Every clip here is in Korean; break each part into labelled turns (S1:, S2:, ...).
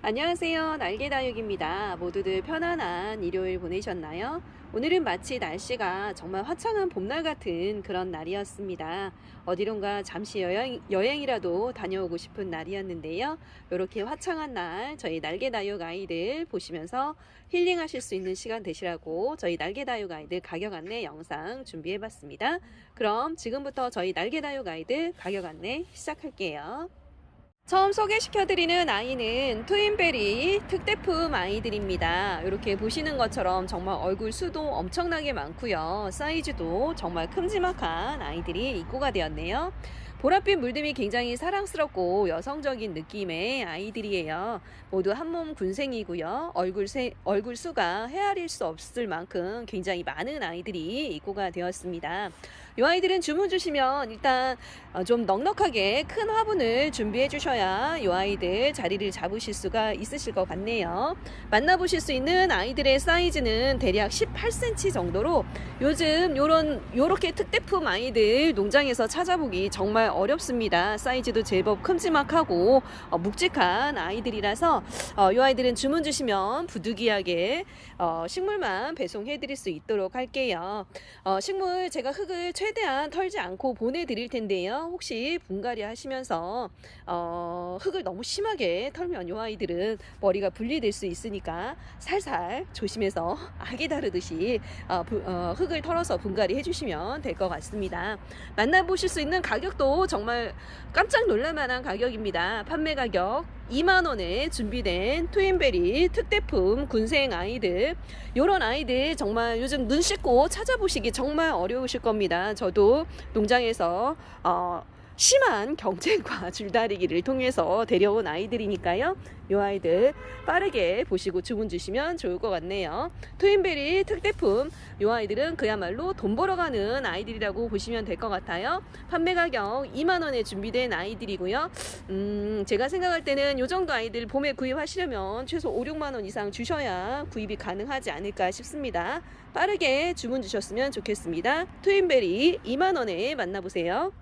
S1: 안녕하세요. 날개다육입니다. 모두들 편안한 일요일 보내셨나요? 오늘은 마치 날씨가 정말 화창한 봄날 같은 그런 날이었습니다. 어디론가 잠시 여행, 여행이라도 다녀오고 싶은 날이었는데요. 이렇게 화창한 날 저희 날개다육 아이들 보시면서 힐링하실 수 있는 시간 되시라고 저희 날개다육 아이들 가격 안내 영상 준비해 봤습니다. 그럼 지금부터 저희 날개다육 아이들 가격 안내 시작할게요. 처음 소개시켜드리는 아이는 트윈베리 특대품 아이들입니다. 이렇게 보시는 것처럼 정말 얼굴 수도 엄청나게 많고요. 사이즈도 정말 큼지막한 아이들이 입고가 되었네요. 보랏빛 물듬이 굉장히 사랑스럽고 여성적인 느낌의 아이들이에요. 모두 한몸 군생이고요. 얼굴 세, 얼굴 수가 헤아릴 수 없을 만큼 굉장히 많은 아이들이 입고가 되었습니다. 이 아이들은 주문 주시면 일단 어, 좀 넉넉하게 큰 화분을 준비해 주셔야 이 아이들 자리를 잡으실 수가 있으실 것 같네요. 만나보실 수 있는 아이들의 사이즈는 대략 18cm 정도로 요즘 요런 요렇게 특대품 아이들 농장에서 찾아보기 정말 어렵습니다. 사이즈도 제법 큼지막하고 어, 묵직한 아이들이라서 어, 이 아이들은 주문 주시면 부득이하게 어, 식물만 배송해 드릴 수 있도록 할게요. 어, 식물 제가 흙을 최대한 털지 않고 보내드릴 텐데요. 혹시 분갈이 하시면서 어, 흙을 너무 심하게 털면 이 아이들은 머리가 분리될 수 있으니까 살살 조심해서 아기 다루듯이 어, 부- 어, 흙을 털어서 분갈이 해주시면 될 것 같습니다. 만나보실 수 있는 가격도 정말 깜짝 놀랄만한 가격입니다. 판매 가격 2만원에 준비된 트윈베리 특대품 군생 아이들 요런 아이들 정말 요즘 눈 씻고 찾아보시기 정말 어려우실 겁니다. 저도 농장에서 어, 심한 경쟁과 줄다리기를 통해서 데려온 아이들이니까요. 이 아이들 빠르게 보시고 주문 주시면 좋을 것 같네요. 트윈베리 특대품 이 아이들은 그야말로 돈 벌어가는 아이들이라고 보시면 될 것 같아요. 판매 가격 2만 원에 준비된 아이들이고요. 음, 제가 생각할 때는 이 정도 아이들 봄에 구입하시려면 최소 5, 6만 원 이상 주셔야 구입이 가능하지 않을까 싶습니다. 빠르게 주문 주셨으면 좋겠습니다. 트윈베리 2만 원에 만나보세요.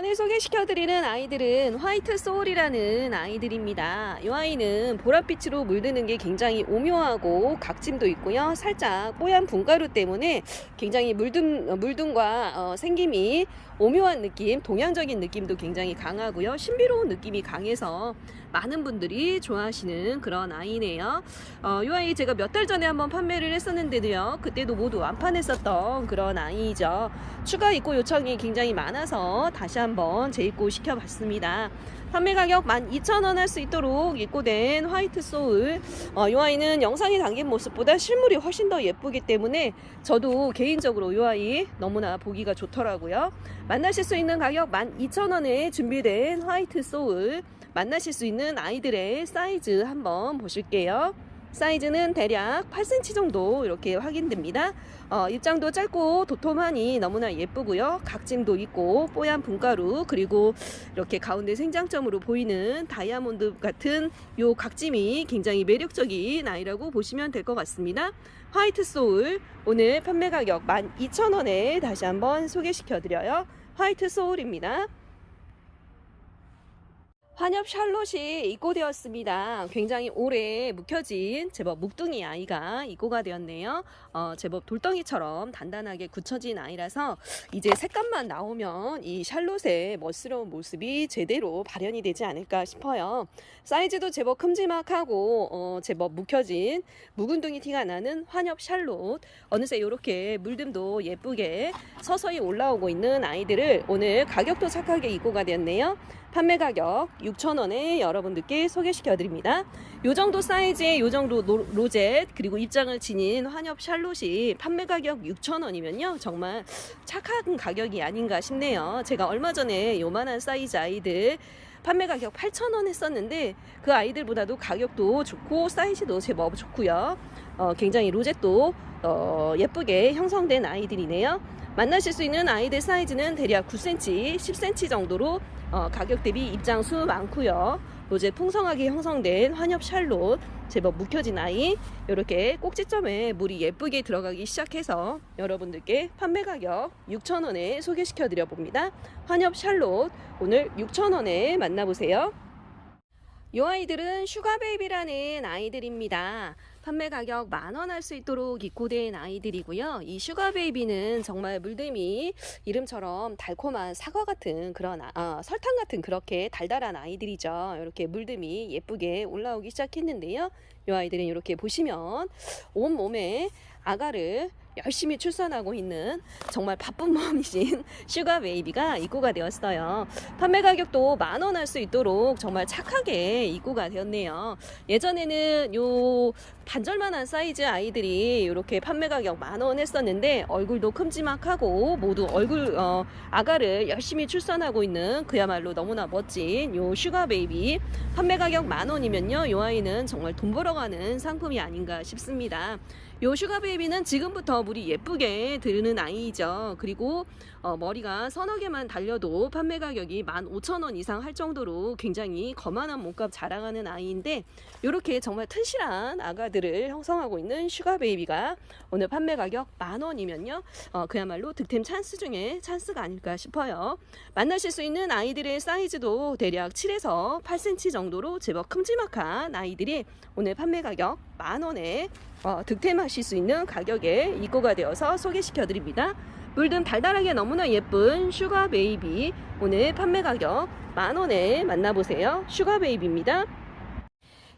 S1: 오늘 소개시켜드리는 아이들은 화이트 소울이라는 아이들입니다. 이 아이는 보랏빛으로 물드는 게 굉장히 오묘하고 각짐도 있고요. 살짝 뽀얀 분가루 때문에 굉장히 물든, 어, 물든과 어, 생김이 오묘한 느낌, 동양적인 느낌도 굉장히 강하고요. 신비로운 느낌이 강해서 많은 분들이 좋아하시는 그런 아이네요. 어, 이 아이 제가 몇 달 전에 한번 판매를 했었는데도요. 그때도 모두 완판했었던 그런 아이죠. 추가 입고 요청이 굉장히 많아서 다시 한번 재입고 시켜봤습니다. 판매 가격 12,000원 할 수 있도록 입고된 화이트 소울. 어, 이 아이는 영상에 담긴 모습보다 실물이 훨씬 더 예쁘기 때문에 저도 개인적으로 이 아이 너무나 보기가 좋더라고요. 만나실 수 있는 가격 12,000원에 준비된 화이트 소울. 만나실 수 있는 아이들의 사이즈 한번 보실게요. 사이즈는 대략 8cm 정도 이렇게 확인됩니다. 어, 입장도 짧고 도톰하니 너무나 예쁘고요. 각짐도 있고 뽀얀 분가루 그리고 이렇게 가운데 생장점으로 보이는 다이아몬드 같은 요 각짐이 굉장히 매력적인 아이라고 보시면 될 것 같습니다. 화이트 소울 오늘 판매 가격 12,000원에 다시 한번 소개시켜 드려요. 화이트 소울입니다. 환엽 샬롯이 입고 되었습니다. 굉장히 오래 묵혀진 제법 묵둥이 아이가 입고가 되었네요. 어, 제법 돌덩이처럼 단단하게 굳혀진 아이라서 이제 색감만 나오면 이 샬롯의 멋스러운 모습이 제대로 발현이 되지 않을까 싶어요. 사이즈도 제법 큼지막하고 어, 제법 묵혀진 묵은둥이 티가 나는 환엽 샬롯 어느새 이렇게 물듬도 예쁘게 서서히 올라오고 있는 아이들을 오늘 가격도 착하게 입고가 되었네요. 판매 가격 6,000원에 여러분들께 소개시켜 드립니다. 요 정도 사이즈의 요 정도 노- 로젯 그리고 입장을 지닌 환엽 샬롯 이 판매 가격 6,000원이면요. 정말 착한 가격이 아닌가 싶네요. 제가 얼마 전에 요만한 사이즈 아이들 판매 가격 8,000원 했었는데 그 아이들보다도 가격도 좋고 사이즈도 제법 좋고요. 어, 굉장히 로젯도 어, 예쁘게 형성된 아이들이네요. 만나실 수 있는 아이들 사이즈는 대략 9cm, 10cm 정도로 어, 가격 대비 입장 수 많고요. 로제 풍성하게 형성된 환엽 샬롯 제법 묵혀진 아이 이렇게 꼭지점에 물이 예쁘게 들어가기 시작해서 여러분들께 판매 가격 6,000원에 소개시켜 드려 봅니다. 환엽 샬롯 오늘 6,000원에 만나보세요. 이 아이들은 슈가베이비라는 아이들입니다. 판매 가격 만 원 할 수 있도록 입고된 아이들이고요. 이 슈가베이비는 정말 물듬이 이름처럼 달콤한 사과 같은 그런 아, 아, 설탕 같은 그렇게 달달한 아이들이죠. 이렇게 물듬이 예쁘게 올라오기 시작했는데요. 이 아이들은 이렇게 보시면 온 몸에 아가를 열심히 출산하고 있는 정말 바쁜 몸이신 슈가 베이비가 입고가 되었어요. 판매 가격도 만 원 할 수 있도록 정말 착하게 입고가 되었네요. 예전에는 요 반절만한 사이즈 아이들이 이렇게 판매 가격 만 원 했었는데 얼굴도 큼지막하고 모두 얼굴 어, 아가를 열심히 출산하고 있는 그야말로 너무나 멋진 요 슈가 베이비 판매 가격 만 원이면요 요 아이는 정말 돈 벌어가는 상품이 아닌가 싶습니다. 요 슈가 베이비는 지금부터 물이 예쁘게 드는 아이죠. 그리고 어, 머리가 서너 개만 달려도 판매 가격이 15,000원 이상 할 정도로 굉장히 거만한 몸값 자랑하는 아이인데 이렇게 정말 튼실한 아가들을 형성하고 있는 슈가 베이비가 오늘 판매 가격 만 원이면요. 어, 그야말로 득템 찬스 중에 찬스가 아닐까 싶어요. 만나실 수 있는 아이들의 사이즈도 대략 7에서 8cm 정도로 제법 큼지막한 아이들이 오늘 판매 가격 만 원에 어, 득템하실 수 있는 가격에 입고가 되어서 소개시켜 드립니다. 물든 달달하게 너무나 예쁜 슈가 베이비 오늘 판매 가격 만 원에 만나보세요. 슈가 베이비입니다.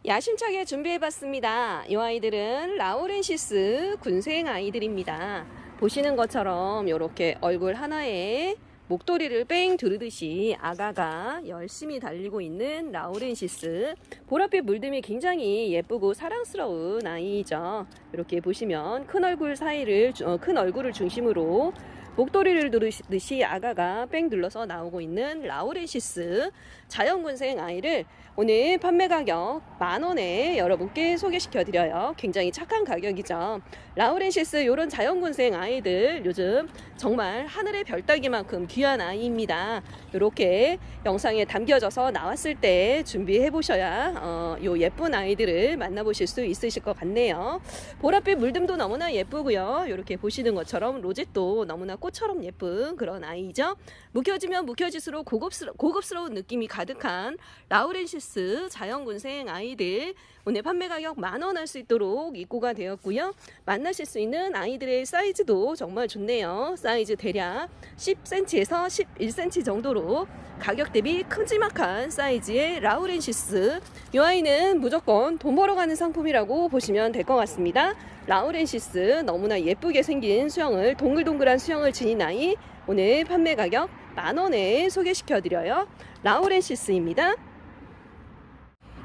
S1: 야심차게 준비해봤습니다. 이 아이들은 라우렌시스 군생 아이들입니다. 보시는 것처럼 이렇게 얼굴 하나에 목도리를 뺑 두르듯이 아가가 열심히 달리고 있는 라우렌시스 보랏빛 물듬이 굉장히 예쁘고 사랑스러운 아이죠. 이렇게 보시면 큰 얼굴 사이를 어, 큰 얼굴을 중심으로 목도리를 누르듯이 아가가 뺑 눌러서 나오고 있는 라우렌시스 자연군생 아이를 오늘 판매 가격 만 원에 여러분께 소개시켜 드려요. 굉장히 착한 가격이죠. 라우렌시스 이런 자연군생 아이들 요즘 정말 하늘의 별 따기만큼 귀한 아이입니다. 이렇게 영상에 담겨져서 나왔을 때 준비해 보셔야 어, 요 예쁜 아이들을 만나보실 수 있으실 것 같네요. 보랏빛 물듬도 너무나 예쁘고요. 이렇게 보시는 것처럼 로zet도 너무나 꽃처럼 예쁜 그런 아이죠. 묵혀지면 묵혀질수록 고급스러, 고급스러운 느낌이 가 득한 라우렌시스 자연군생 아이들 오늘 판매 가격 만 원 할 수 있도록 입고가 되었고요. 만나실 수 있는 아이들의 사이즈도 정말 좋네요. 사이즈 대략 10cm에서 11cm 정도로 가격 대비 큼지막한 사이즈의 라우렌시스 이 아이는 무조건 돈 벌어가는 상품이라고 보시면 될 것 같습니다. 라우렌시스 너무나 예쁘게 생긴 수영을 동글동글한 수영을 지닌 아이 오늘 판매 가격 만 원에 소개시켜 드려요. 라우렌시스입니다.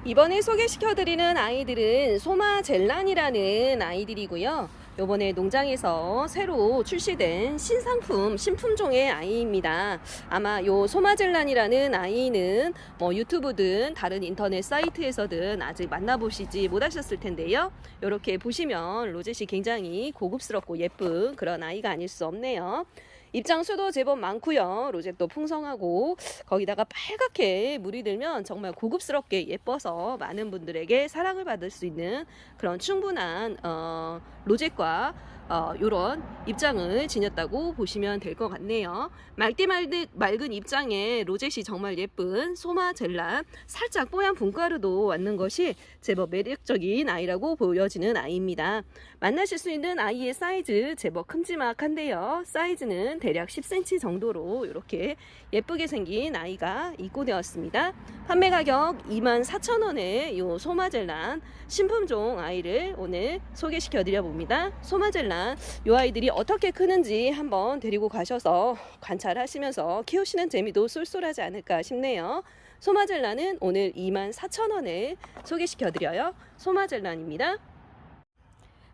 S1: 이번에 소개시켜드리는 아이들은 소마젤란이라는 아이들이고요. 요번에 농장에서 새로 출시된 신상품, 신품종의 아이입니다. 아마 요 소마젤란이라는 아이는 뭐 유튜브든 다른 인터넷 사이트에서든 아직 만나보시지 못하셨을 텐데요. 이렇게 보시면 로zet이 굉장히 고급스럽고 예쁜 그런 아이가 아닐 수 없네요. 입장 수도 제법 많고요. 로zet도 풍성하고 거기다가 빨갛게 물이 들면 정말 고급스럽게 예뻐서 많은 분들에게 사랑을 받을 수 있는 그런 충분한 어, 로zet과 어, 요런 입장을 지녔다고 보시면 될 것 같네요. 맑디 맑은, 맑은 입장에 로zet이 정말 예쁜 소마젤란 살짝 뽀얀 분가루도 왔는 것이 제법 매력적인 아이라고 보여지는 아이입니다. 만나실 수 있는 아이의 사이즈 제법 큼지막한데요. 사이즈는 대략 10cm 정도로 이렇게 예쁘게 생긴 아이가 입고되었습니다. 판매 가격 24,000원에 요 소마젤란 신품종 아이를 오늘 소개시켜 드려 봅니다. 소마젤란 이 아이들이 어떻게 크는지 한번 데리고 가셔서 관찰하시면서 키우시는 재미도 쏠쏠하지 않을까 싶네요. 소마젤란은 오늘 24,000원에 소개시켜 드려요. 소마젤란입니다.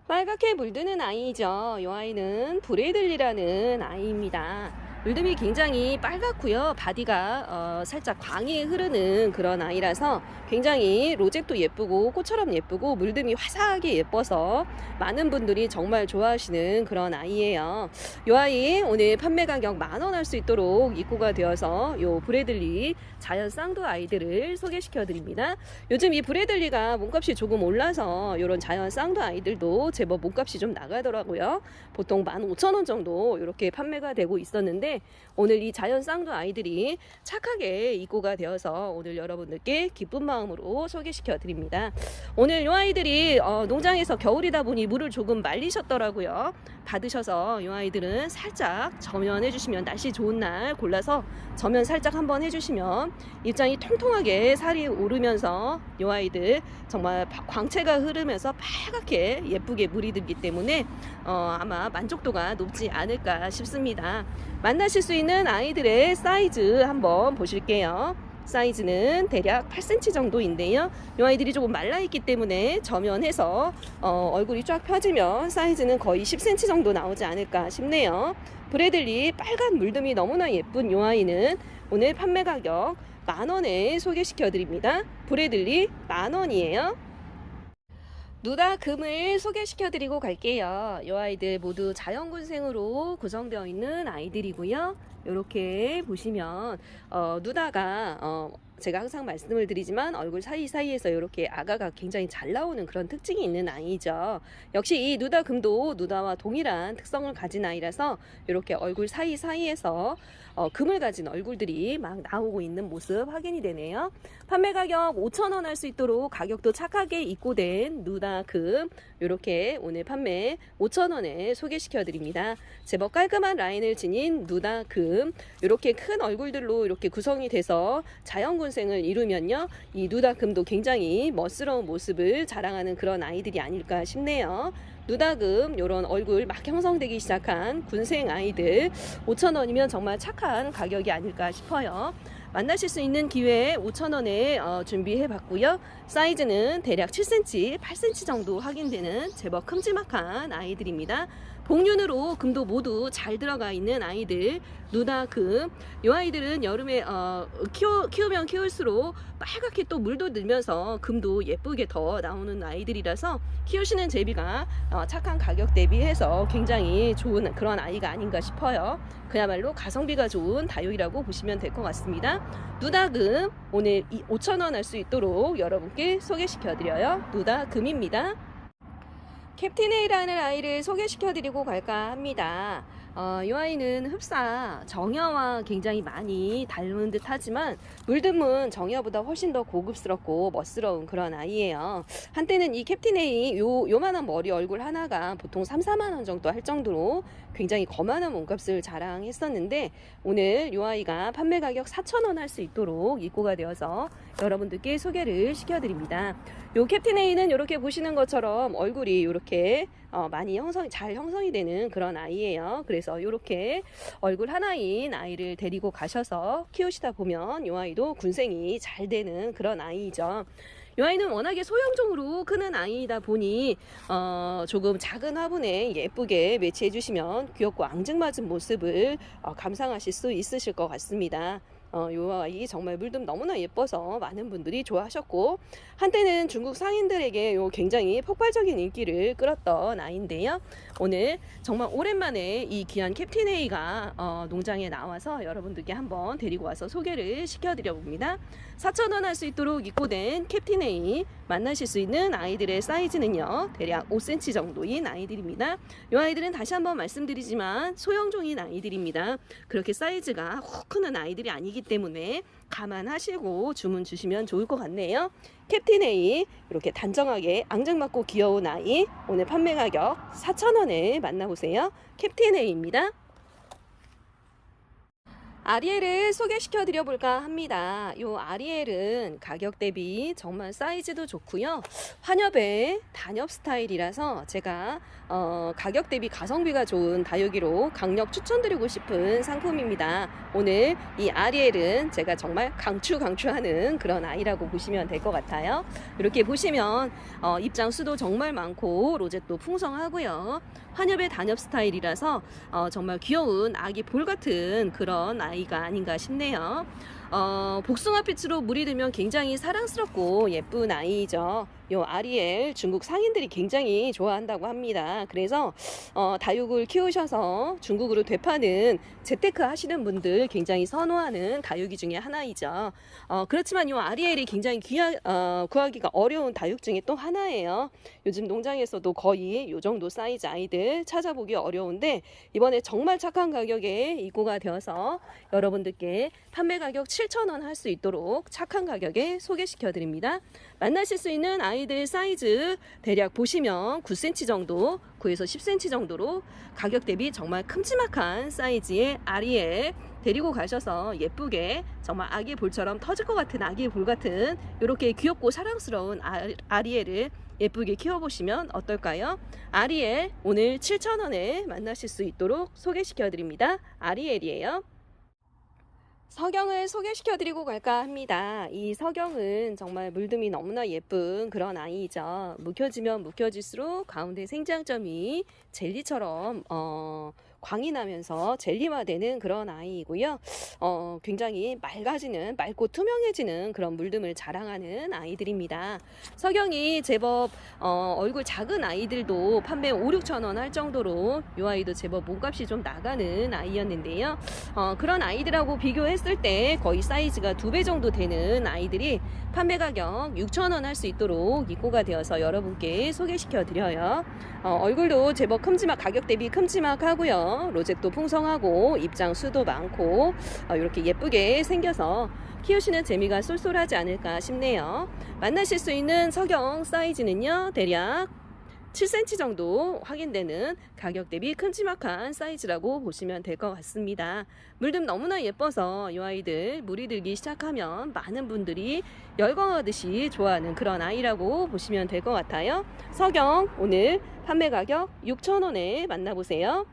S1: 빨갛게 물드는 아이죠. 이 아이는 브레들리라는 아이입니다. 물듬이 굉장히 빨갛고요. 바디가 어, 살짝 광이 흐르는 그런 아이라서 굉장히 로zet도 예쁘고 꽃처럼 예쁘고 물듬이 화사하게 예뻐서 많은 분들이 정말 좋아하시는 그런 아이예요. 이 아이 오늘 판매 가격 만 원 할 수 있도록 입고가 되어서 요 브레들리 자연 쌍두 아이들을 소개시켜 드립니다. 요즘 이 브레들리가 몸값이 조금 올라서 이런 자연 쌍두 아이들도 제법 몸값이 좀 나가더라고요. 보통 15,000원 정도 이렇게 판매가 되고 있었는데 때문에 오늘 이 자연 쌍둥 아이들이 착하게 입고가 되어서 오늘 여러분들께 기쁜 마음으로 소개시켜 드립니다. 오늘 이 아이들이 어, 농장에서 겨울이다 보니 물을 조금 말리셨더라고요. 받으셔서 이 아이들은 살짝 점연해 주시면 날씨 좋은 날 골라서 점연 살짝 한번 해주시면 입장이 통통하게 살이 오르면서 이 아이들 정말 바- 광채가 흐르면서 빨갛게 예쁘게 물이 들기 때문에 어, 아마 만족도가 높지 않을까 싶습니다. 만나 실 수 있는 아이들의 사이즈 한번 보실게요. 사이즈는 대략 8cm 정도인데요. 이 아이들이 조금 말라있기 때문에 저면해서 어, 얼굴이 쫙 펴지면 사이즈는 거의 10cm 정도 나오지 않을까 싶네요. 브래들리 빨간 물듬이 너무나 예쁜 이 아이는 오늘 판매 가격 만원에 소개시켜 드립니다. 브래들리 만원이에요. 누다 금을 소개시켜 드리고 갈게요. 이 아이들 모두 자연군생으로 구성되어 있는 아이들이고요. 이렇게 보시면 어, 누다가 어, 제가 항상 말씀을 드리지만 얼굴 사이사이에서 이렇게 아가가 굉장히 잘 나오는 그런 특징이 있는 아이죠. 역시 이 누다 금도 누다와 동일한 특성을 가진 아이라서 이렇게 얼굴 사이사이에서 어, 금을 가진 얼굴들이 막 나오고 있는 모습 확인이 되네요. 판매 가격 5,000원 할 수 있도록 가격도 착하게 입고된 누다 금 이렇게 오늘 판매 5,000원에 소개시켜 드립니다. 제법 깔끔한 라인을 지닌 누다 금 이렇게 큰 얼굴들로 이렇게 구성이 돼서 자연군생을 이루면요. 이 누다 금도 굉장히 멋스러운 모습을 자랑하는 그런 아이들이 아닐까 싶네요. 누다금 이런 얼굴 막 형성되기 시작한 군생 아이들 5,000원이면 정말 착한 가격이 아닐까 싶어요. 만나실 수 있는 기회에 5,000원에 어, 준비해 봤고요. 사이즈는 대략 7cm, 8cm 정도 확인되는 제법 큼지막한 아이들입니다. 복륜으로 금도 모두 잘 들어가 있는 아이들 누다 금. 이 아이들은 여름에 어, 키우, 키우면 키울수록 빨갛게 또 물도 늘면서 금도 예쁘게 더 나오는 아이들이라서 키우시는 제비가 어, 착한 가격 대비해서 굉장히 좋은 그런 아이가 아닌가 싶어요. 그야말로 가성비가 좋은 다육이라고 보시면 될 것 같습니다. 누다금 오늘 5,000원 할 수 있도록 여러분께 소개시켜 드려요. 누다금입니다. 캡틴에이라는 아이를 소개시켜 드리고 갈까 합니다. 어, 이 아이는 흡사 정여와 굉장히 많이 닮은 듯 하지만 물듬은 정여보다 훨씬 더 고급스럽고 멋스러운 그런 아이예요. 한때는 이 캡틴에이 요, 요만한 머리 얼굴 하나가 보통 3, 4만원 정도 할 정도로 굉장히 거만한 몸값을 자랑했었는데 오늘 이 아이가 판매 가격 4,000원 할 수 있도록 입고가 되어서 여러분들께 소개를 시켜드립니다. 요 캡틴 A는 이렇게 보시는 것처럼 얼굴이 이렇게 어, 많이 형성이 잘 형성이 되는 그런 아이예요. 그래서 이렇게 얼굴 하나인 아이를 데리고 가셔서 키우시다 보면 이 아이도 군생이 잘 되는 그런 아이죠. 이 아이는 워낙에 소형종으로 크는 아이다 보니 어, 조금 작은 화분에 예쁘게 매치해 주시면 귀엽고 앙증맞은 모습을 어, 감상하실 수 있으실 것 같습니다. 어, 요 아이 정말 물듬 너무나 예뻐서 많은 분들이 좋아하셨고 한때는 중국 상인들에게 요 굉장히 폭발적인 인기를 끌었던 아이인데요. 오늘 정말 오랜만에 이 귀한 캡틴 A가 어, 농장에 나와서 여러분들께 한번 데리고 와서 소개를 시켜드려 봅니다. 4,000원 할 수 있도록 입고된 캡틴 A 만나실 수 있는 아이들의 사이즈는요 대략 5cm 정도인 아이들입니다. 이 아이들은 다시 한번 말씀드리지만 소형종인 아이들입니다. 그렇게 사이즈가 훅 크는 아이들이 아니기 때문에 감안하시고 주문 주시면 좋을 것 같네요. 캡틴 A 이렇게 단정하게 앙증맞고 귀여운 아이 오늘 판매 가격 4,000원에 만나보세요. 캡틴 A입니다. 아리엘을 소개시켜 드려 볼까 합니다. 요 아리엘은 가격 대비 정말 사이즈도 좋고요. 환엽의 단엽 스타일이라서 제가 어, 가격 대비 가성비가 좋은 다육이로 강력 추천드리고 싶은 상품입니다. 오늘 이 아리엘은 제가 정말 강추 강추하는 그런 아이라고 보시면 될 것 같아요. 이렇게 보시면 어, 입장 수도 정말 많고 로zet도 풍성하고요. 환엽의 단엽 스타일이라서 어, 정말 귀여운 아기 볼 같은 그런 아이가 아닌가 싶네요. 어, 복숭아빛으로 물이 들면 굉장히 사랑스럽고 예쁜 아이죠. 요 아리엘 중국 상인들이 굉장히 좋아한다고 합니다. 그래서 어, 다육을 키우셔서 중국으로 되파는 재테크 하시는 분들 굉장히 선호하는 다육이 중에 하나이죠. 어, 그렇지만 이 아리엘이 굉장히 귀하, 어, 구하기가 어려운 다육 중에 또 하나예요. 요즘 농장에서도 거의 이 정도 사이즈 아이들 찾아보기 어려운데 이번에 정말 착한 가격에 입고가 되어서 여러분들께 판매 가격 7,000원 할 수 있도록 착한 가격에 소개시켜 드립니다. 만나실 수 있는 아이 들 사이즈 대략 보시면 9cm 정도, 9에서 10cm 정도로 가격 대비 정말 큼지막한 사이즈의 아리에 데리고 가셔서 예쁘게 정말 아기 볼처럼 터질 것 같은 아기 볼 같은 이렇게 귀엽고 사랑스러운 아, 아리엘을 예쁘게 키워보시면 어떨까요? 아리엘 오늘 7,000원에 만나실 수 있도록 소개시켜 드립니다. 아리엘이에요. 서경을 소개시켜 드리고 갈까 합니다. 이 서경은 정말 물듬이 너무나 예쁜 그런 아이죠. 묵혀지면 묵혀질수록 가운데 생장점이 젤리처럼 어, 광이 나면서 젤리화되는 그런 아이이고요. 어, 굉장히 맑아지는 맑고 투명해지는 그런 물듬을 자랑하는 아이들입니다. 서경이 제법 어, 얼굴 작은 아이들도 판매 5, 6천 원 할 정도로 이 아이도 제법 몸값이 좀 나가는 아이였는데요. 어, 그런 아이들하고 비교했을 때 거의 사이즈가 두 배 정도 되는 아이들이 판매 가격 6,000원 할 수 있도록 입고가 되어서 여러분께 소개시켜 드려요. 어, 얼굴도 제법 큼지막 가격 대비 큼지막하고요. 로zet도 풍성하고 입장 수도 많고 어, 이렇게 예쁘게 생겨서 키우시는 재미가 쏠쏠하지 않을까 싶네요. 만나실 수 있는 석영 사이즈는요. 대략 7cm 정도 확인되는 가격 대비 큼지막한 사이즈라고 보시면 될 것 같습니다. 물듬 너무나 예뻐서 이 아이들 물이 들기 시작하면 많은 분들이 열광하듯이 좋아하는 그런 아이라고 보시면 될 것 같아요. 석영 오늘 판매 가격 6,000원에 만나보세요.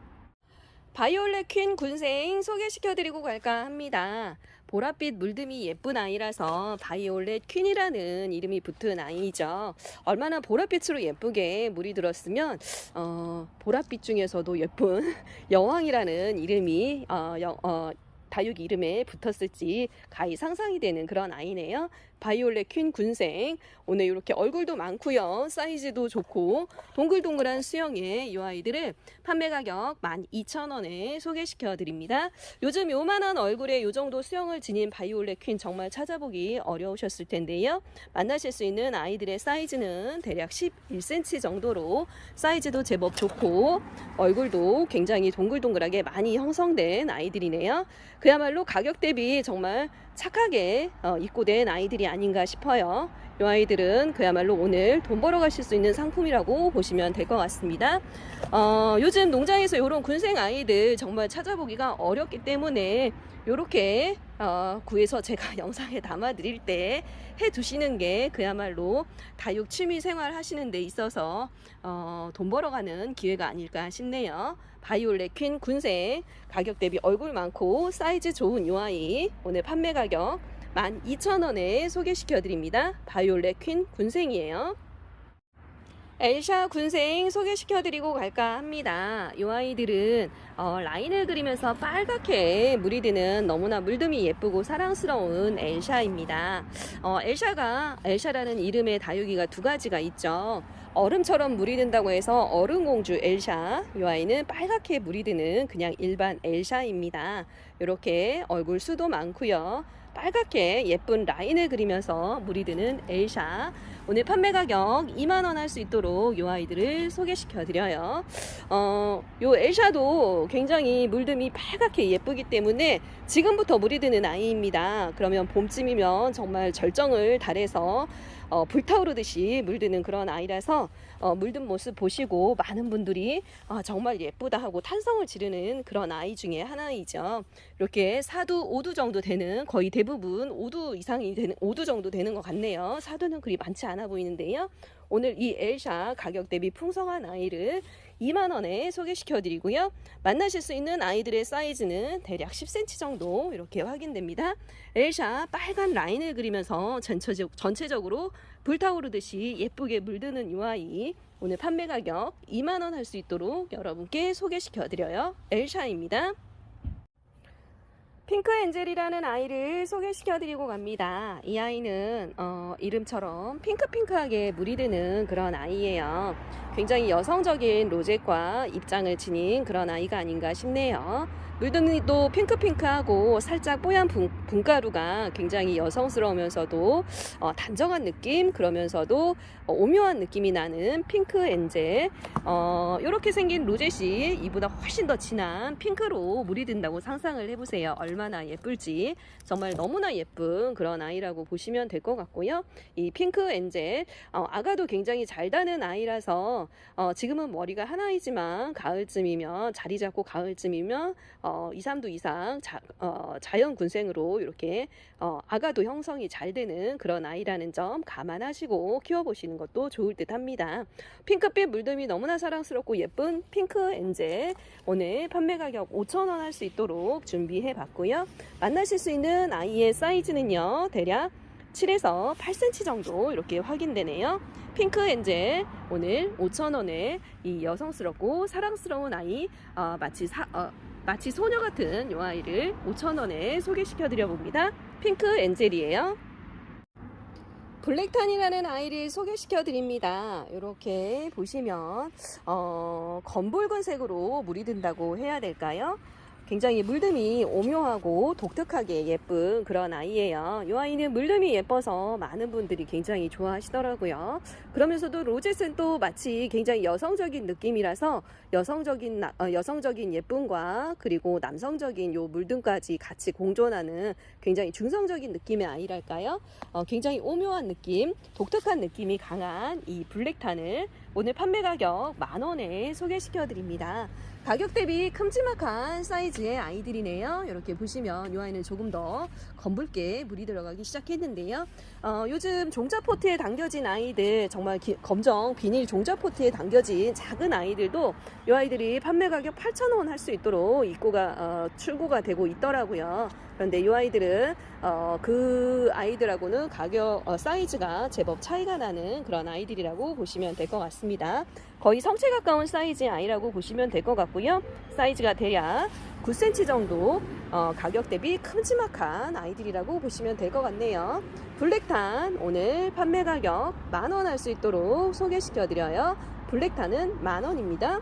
S1: 바이올렛 퀸 군생 소개시켜드리고 갈까 합니다. 보랏빛 물듬이 예쁜 아이라서 바이올렛 퀸이라는 이름이 붙은 아이죠. 얼마나 보랏빛으로 예쁘게 물이 들었으면 어, 보랏빛 중에서도 예쁜 여왕이라는 이름이 어, 여, 어, 다육 이름에 붙었을지 가히 상상이 되는 그런 아이네요. 바이올렛 퀸 군생. 오늘 이렇게 얼굴도 많고요. 사이즈도 좋고 동글동글한 수영의 이 아이들을 판매 가격 12,000원에 소개시켜 드립니다. 요즘 요만한 얼굴에 요 정도 수영을 지닌 바이올렛 퀸 정말 찾아보기 어려우셨을 텐데요. 만나실 수 있는 아이들의 사이즈는 대략 11cm 정도로 사이즈도 제법 좋고 얼굴도 굉장히 동글동글하게 많이 형성된 아이들이네요 그야말로 가격 대비 정말 착하게 어, 입고된 아이들이 아닌가 싶어요. 이 아이들은 그야말로 오늘 돈 벌어 가실 수 있는 상품이라고 보시면 될 것 같습니다. 어, 요즘 농장에서 이런 군생 아이들 정말 찾아보기가 어렵기 때문에 이렇게 어, 구해서 제가 영상에 담아 드릴 때 해 두시는 게 그야말로 다육 취미 생활 하시는 데 있어서 어, 돈 벌어가는 기회가 아닐까 싶네요. 바이올렛 퀸 군생 가격 대비 얼굴 많고 사이즈 좋은 이 아이 오늘 판매 가격 12,000원에 소개시켜 드립니다. 바이올렛 퀸 군생이에요. 엘샤 군생 소개시켜 드리고 갈까 합니다. 이 아이들은 어, 라인을 그리면서 빨갛게 물이 드는 너무나 물듬이 예쁘고 사랑스러운 엘샤입니다. 어, 엘샤가 엘샤라는 이름의 다육이가 두 가지가 있죠. 얼음처럼 물이 든다고 해서 얼음공주 엘샤. 이 아이는 빨갛게 물이 드는 그냥 일반 엘샤입니다. 이렇게 얼굴 수도 많고요. 빨갛게 예쁜 라인을 그리면서 물이 드는 엘샤. 오늘 판매 가격 2만원 할 수 있도록 이 아이들을 소개시켜 드려요. 어, 요 엘샤도 굉장히 물듬이 빨갛게 예쁘기 때문에 지금부터 물이 드는 아이입니다. 그러면 봄쯤이면 정말 절정을 달해서 어, 불타오르듯이 물드는 그런 아이라서 어, 물든 모습 보시고 많은 분들이 아, 정말 예쁘다 하고 탄성을 지르는 그런 아이 중에 하나이죠. 이렇게 4두, 5두 정도 되는 거의 대부분 5두 이상이 되는 5두 정도 되는 것 같네요. 4두는 그리 많지 않아 보이는데요. 오늘 이 엘샤 가격 대비 풍성한 아이를 2만원에 소개시켜 드리고요. 만나실 수 있는 아이들의 사이즈는 대략 10cm 정도 이렇게 확인됩니다. 엘샤 빨간 라인을 그리면서 전체적, 전체적으로 불타오르듯이 예쁘게 물드는 이 아이 오늘 판매 가격 2만원 할 수 있도록 여러분께 소개시켜 드려요. 엘샤입니다. 핑크 엔젤이라는 아이를 소개시켜드리고 갑니다. 이 아이는 어, 이름처럼 핑크핑크하게 물이 드는 그런 아이예요. 굉장히 여성적인 로zet과 입장을 지닌 그런 아이가 아닌가 싶네요. 물등이도 핑크핑크하고 살짝 뽀얀 분, 분가루가 굉장히 여성스러우면서도 어, 단정한 느낌? 그러면서도 어, 오묘한 느낌이 나는 핑크 엔젤. 어, 이렇게 생긴 로zet이 이보다 훨씬 더 진한 핑크로 물이 든다고 상상을 해보세요. 얼마나 예쁠지. 정말 너무나 예쁜 그런 아이라고 보시면 될 것 같고요. 이 핑크 엔젤 어, 아가도 굉장히 잘 다는 아이라서 어, 지금은 머리가 하나이지만 가을쯤이면 자리 잡고 가을쯤이면 어, 2, 3도 이상 자, 어, 자연 군생으로 이렇게 어, 아가도 형성이 잘 되는 그런 아이라는 점 감안하시고 키워보시는 것도 좋을 듯 합니다. 핑크빛 물듬이 너무나 사랑스럽고 예쁜 핑크 엔젤 오늘 판매 가격 5,000원 할 수 있도록 준비해 봤고요. 만나실 수 있는 아이의 사이즈는요. 대략 7에서 8cm 정도 이렇게 확인되네요. 핑크 엔젤 오늘 5,000원에 이 여성스럽고 사랑스러운 아이 어, 마치 사, 어, 마치 소녀 같은 이 아이를 5,000원에 소개시켜 드려 봅니다. 핑크 엔젤이에요. 블랙탄이라는 아이를 소개시켜 드립니다. 이렇게 보시면 어, 검붉은색으로 물이 든다고 해야 될까요? 굉장히 물듬이 오묘하고 독특하게 예쁜 그런 아이예요. 이 아이는 물듬이 예뻐서 많은 분들이 굉장히 좋아하시더라고요. 그러면서도 로zet은 또 마치 굉장히 여성적인 느낌이라서 여성적인 나- 어, 여성적인 예쁨과 그리고 남성적인 요 물듬까지 같이 공존하는 굉장히 중성적인 느낌의 아이랄까요? 어, 굉장히 오묘한 느낌, 독특한 느낌이 강한 이 블랙탄을 오늘 판매 가격 만 원에 소개시켜 드립니다. 가격 대비 큼지막한 사이즈의 아이들이네요. 이렇게 보시면 이 아이는 조금 더 검붉게 물이 들어가기 시작했는데요. 어, 요즘 종자포트에 담겨진 아이들 정말 기- 검정 비닐 종자포트에 담겨진 작은 아이들도 이 아이들이 판매 가격 8,000원 할 수 있도록 입고가 어, 출고가 되고 있더라고요. 그런데 이 아이들은 어, 그 아이들하고는 가격 어, 사이즈가 제법 차이가 나는 그런 아이들이라고 보시면 될 것 같습니다. 거의 성체 가까운 사이즈의 아이라고 보시면 될 것 같고요. 사이즈가 대략 9cm 정도 어, 가격 대비 큼지막한 아이들이라고 보시면 될 것 같네요. 블랙탄 오늘 판매 가격 만 원 할 수 있도록 소개시켜 드려요. 블랙탄은 만 원입니다.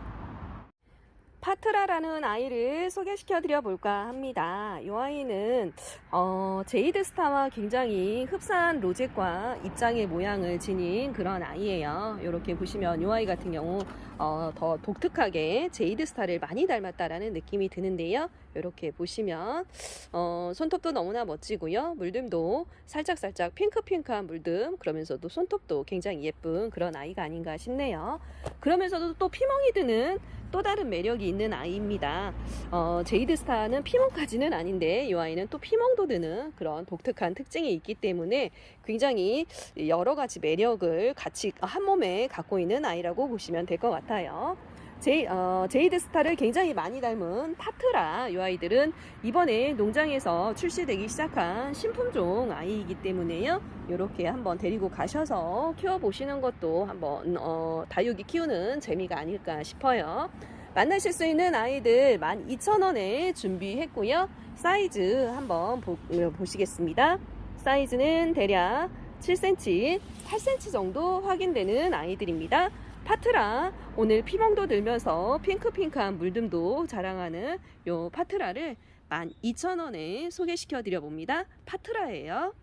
S1: 파트라라는 아이를 소개시켜 드려 볼까 합니다. 이 아이는 어, 제이드 스타와 굉장히 흡사한 로zet과 입장의 모양을 지닌 그런 아이예요. 이렇게 보시면 이 아이 같은 경우 어, 더 독특하게 제이드 스타를 많이 닮았다라는 느낌이 드는데요. 이렇게 보시면 어, 손톱도 너무나 멋지고요. 물듬도 살짝살짝 핑크핑크한 물듬 그러면서도 손톱도 굉장히 예쁜 그런 아이가 아닌가 싶네요. 그러면서도 또 피멍이 드는 또 다른 매력이 있는 아이입니다. 어, 제이드 스타는 피멍까지는 아닌데 이 아이는 또 피멍도 드는 그런 독특한 특징이 있기 때문에 굉장히 여러 가지 매력을 같이 한 몸에 갖고 있는 아이라고 보시면 될 것 같아요. 제이, 어, 제이드 스타를 굉장히 많이 닮은 파트라 이 아이들은 이번에 농장에서 출시되기 시작한 신품종 아이이기 때문에요. 이렇게 한번 데리고 가셔서 키워보시는 것도 한번 어, 다육이 키우는 재미가 아닐까 싶어요. 만나실 수 있는 아이들 12,000원에 준비했고요. 사이즈 한번 보, 보시겠습니다. 사이즈는 대략 7cm, 8cm 정도 확인되는 아이들입니다. 파트라 오늘 피멍도 들면서 핑크핑크한 물듬도 자랑하는 요 파트라를 12,000원에 소개시켜 드려 봅니다. 파트라예요.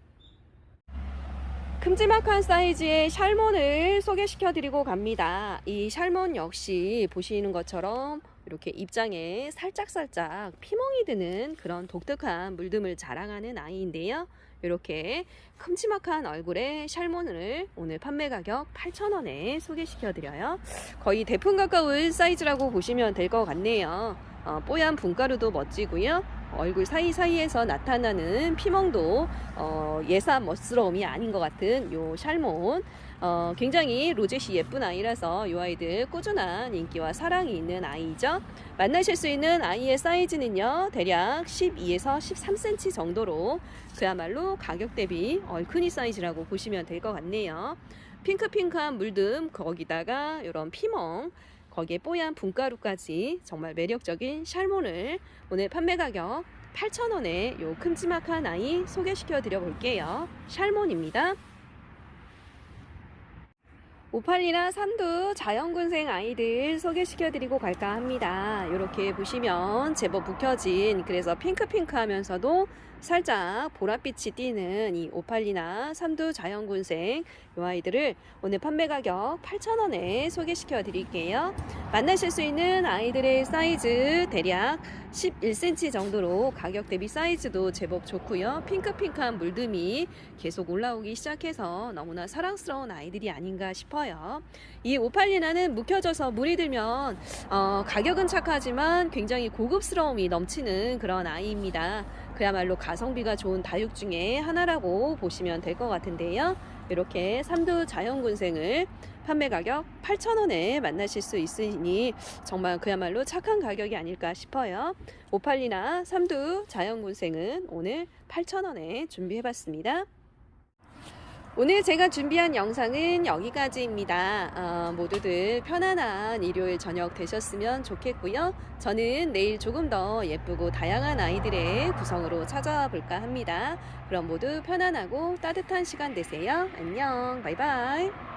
S1: 큼지막한 사이즈의 샬몬을 소개시켜 드리고 갑니다. 이 샬몬 역시 보시는 것처럼 이렇게 입장에 살짝살짝 피멍이 드는 그런 독특한 물듬을 자랑하는 아이인데요. 이렇게 큼지막한 얼굴의 샬몬을 오늘 판매 가격 8,000원에 소개시켜 드려요. 거의 대품 가까운 사이즈라고 보시면 될 것 같네요. 어, 뽀얀 분가루도 멋지고요. 얼굴 사이사이에서 나타나는 피멍도 어, 예사 멋스러움이 아닌 것 같은 요 샬몬 어, 굉장히 로zet이 예쁜 아이라서 이 아이들 꾸준한 인기와 사랑이 있는 아이죠. 만나실 수 있는 아이의 사이즈는요, 대략 12에서 13cm 정도로 그야말로 가격 대비 얼큰이 사이즈라고 보시면 될 것 같네요. 핑크핑크한 물듬, 거기다가 이런 피멍, 거기에 뽀얀 분가루까지 정말 매력적인 샬몬을 오늘 판매 가격 8,000원에 요 큼지막한 아이 소개시켜 드려 볼게요. 샬몬입니다. 오팔리나 삼두 자연군생 아이들 소개시켜 드리고 갈까 합니다. 이렇게 보시면 제법 묵혀진 그래서 핑크핑크 하면서도 살짝 보랏빛이 띄는 이 오팔리나 삼두 자연군생 이 아이들을 오늘 판매 가격 8,000원에 소개시켜 드릴게요. 만나실 수 있는 아이들의 사이즈 대략 11cm 정도로 가격 대비 사이즈도 제법 좋고요. 핑크핑크한 물듬이 계속 올라오기 시작해서 너무나 사랑스러운 아이들이 아닌가 싶어요. 이 오팔리나는 묵혀져서 물이 들면 어, 가격은 착하지만 굉장히 고급스러움이 넘치는 그런 아이입니다. 그야말로 가성비가 좋은 다육 중에 하나라고 보시면 될 것 같은데요. 이렇게 삼두 자연군생을 판매 가격 8,000원에 만나실 수 있으니 정말 그야말로 착한 가격이 아닐까 싶어요. 오팔리나 삼두 자연군생은 오늘 8,000원에 준비해봤습니다. 오늘 제가 준비한 영상은 여기까지입니다. 어, 모두들 편안한 일요일 저녁 되셨으면 좋겠고요. 저는 내일 조금 더 예쁘고 다양한 아이들의 구성으로 찾아와 볼까 합니다. 그럼 모두 편안하고 따뜻한 시간 되세요. 안녕. 바이바이.